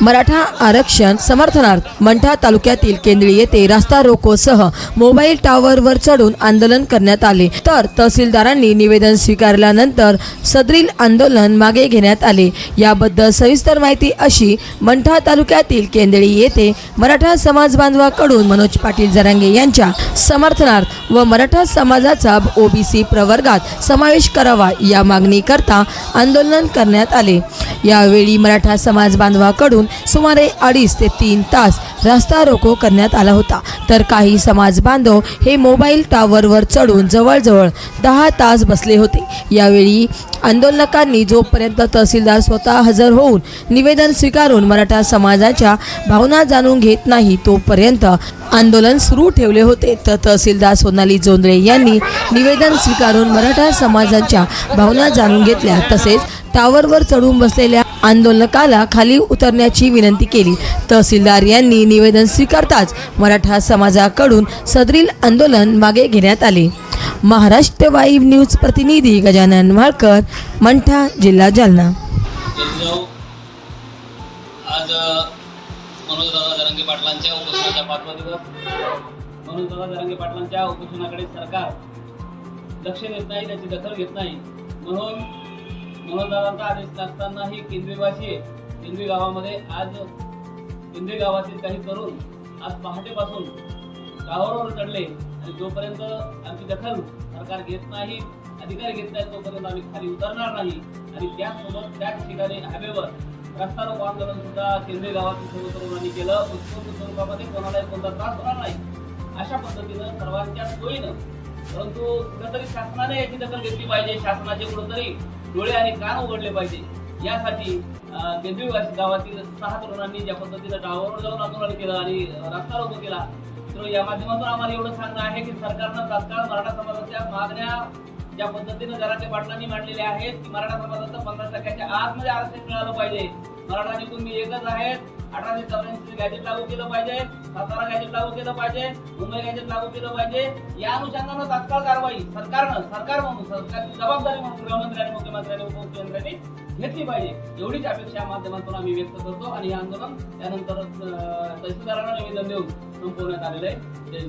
मराठा आरक्षण समर्थनार्थ मंठा तालुक्यातील केंद्री येथे रास्ता रोकोसह मोबाईल टावरवर चढून आंदोलन करण्यात आले. तर तहसीलदारांनी निवेदन स्वीकारल्यानंतर सदरील आंदोलन मागे घेण्यात आले. याबद्दल सविस्तर माहिती अशी मंठा तालुक्यातील केंद्रीय येथे मराठा समाज बांधवाकडून मनोज पाटील जरांगे यांच्या समर्थनार्थ व मराठा समाजाचा ओबीसी प्रवर्गात समावेश करावा या मागणीकरता आंदोलन करण्यात आले. यावेळी मराठा समाज बांधवाकडून सुमारे अडीच ते तीन तास रास्ता रोको करण्यात आला होता. तर काही समाज बांधव हे मोबाईल टावरवर चढून जवळजवळ दहा तास बसले होते. यावेळी आंदोलकांनी जोपर्यंत तहसीलदार स्वतः हजर होऊन निवेदन स्वीकारून मराठा समाजाच्या भावना जाणून घेत नाही तोपर्यंत आंदोलन सुरू ठेवले होते. तर तहसीलदार सोनाली जोंधळे यांनी निवेदन स्वीकारून मराठा समाजाच्या भावना जाणून घेतल्या. तसेच टावरवर चढून बसलेल्या आंदोलकाला खाली उतरण्याची विनंती केली. तहसीलदार यांनी निवेदन स्वीकारताच मराठा समाजाकडून सदरील आंदोलन मागे घेण्यात आले. महाराष्ट्र वाईव्ह न्यूज प्रतिनिधी गजानन वाळकर मंठा जिल्हा जालना. आज मनोजदादा जरांगे पाटलांच्या उपोषणाचा पाचवा दिवस मनोजदादा जरांगे पाटलांच्या उपोषणाकडे सरकार लक्ष देत नाही त्याची दखल घेत नाही म्हणून मनोजदादांचा आदेश नसतानाही किंद्रीवासी किंद्री गावामध्ये आज किंद्री गावातील काही तरुण आज पहाटेपासून गावावर चढले आणि जोपर्यंत आमची दखल सरकार घेत नाही अधिकारी घेत नाही तोपर्यंत आम्ही खाली उतरणार नाही. आणि त्याचसोबत त्याच ठिकाणी हवेवर रस्ता रोको आंदोलन सुद्धा केंद्रीय गावातील सर्व तरुणांनी केलं. उत्स्फूर्त स्वरूपामध्ये कोणालाही कोणता त्रास होणार नाही. अशा पद्धतीनं सर्वांच्या सोयीनं परंतु कुठेतरी शासनाने याची दखल घेतली पाहिजे. शासनाचे कुठेतरी डोळे आणि कान उघडले पाहिजे. यासाठी अं, गावातील सहा तरुणांनी ज्या पद्धतीनं डावावर जाऊन आंदोलन केलं आणि रस्ता रोको केला तर या माध्यमातून आम्हाला एवढं सांगणं आहे की सरकारनं तात्काळ मराठा समाजाच्या मागण्या ज्या पद्धतीनं जराटे पाटलांनी मांडलेल्या आहेत की मराठा समाजाचं पन्नास टक्क्याच्या आतमध्ये आरक्षण मिळालं पाहिजे. मराठा तुम्ही एकच आहेत. अठराशे चौऱ्याऐंशी गॅजेट लागू केलं पाहिजे. सातारा गॅजेट लागू केलं पाहिजे. मुंबई गॅजेट लागू केलं पाहिजे. या अनुषंगानं तात्काळ कारवाई सरकारनं सरकार म्हणून सरकारची जबाबदारी म्हणून गृहमंत्र्यांनी मुख्यमंत्र्यांनी उपमुख्यमंत्र्यांनी घेतली पाहिजे. एवढीच अपेक्षा माध्यमातून आम्ही व्यक्त करतो आणि हे आंदोलन त्यानंतर तहसीलदारांना निवेदन देऊन संपवण्यात आलेलं आहे. जय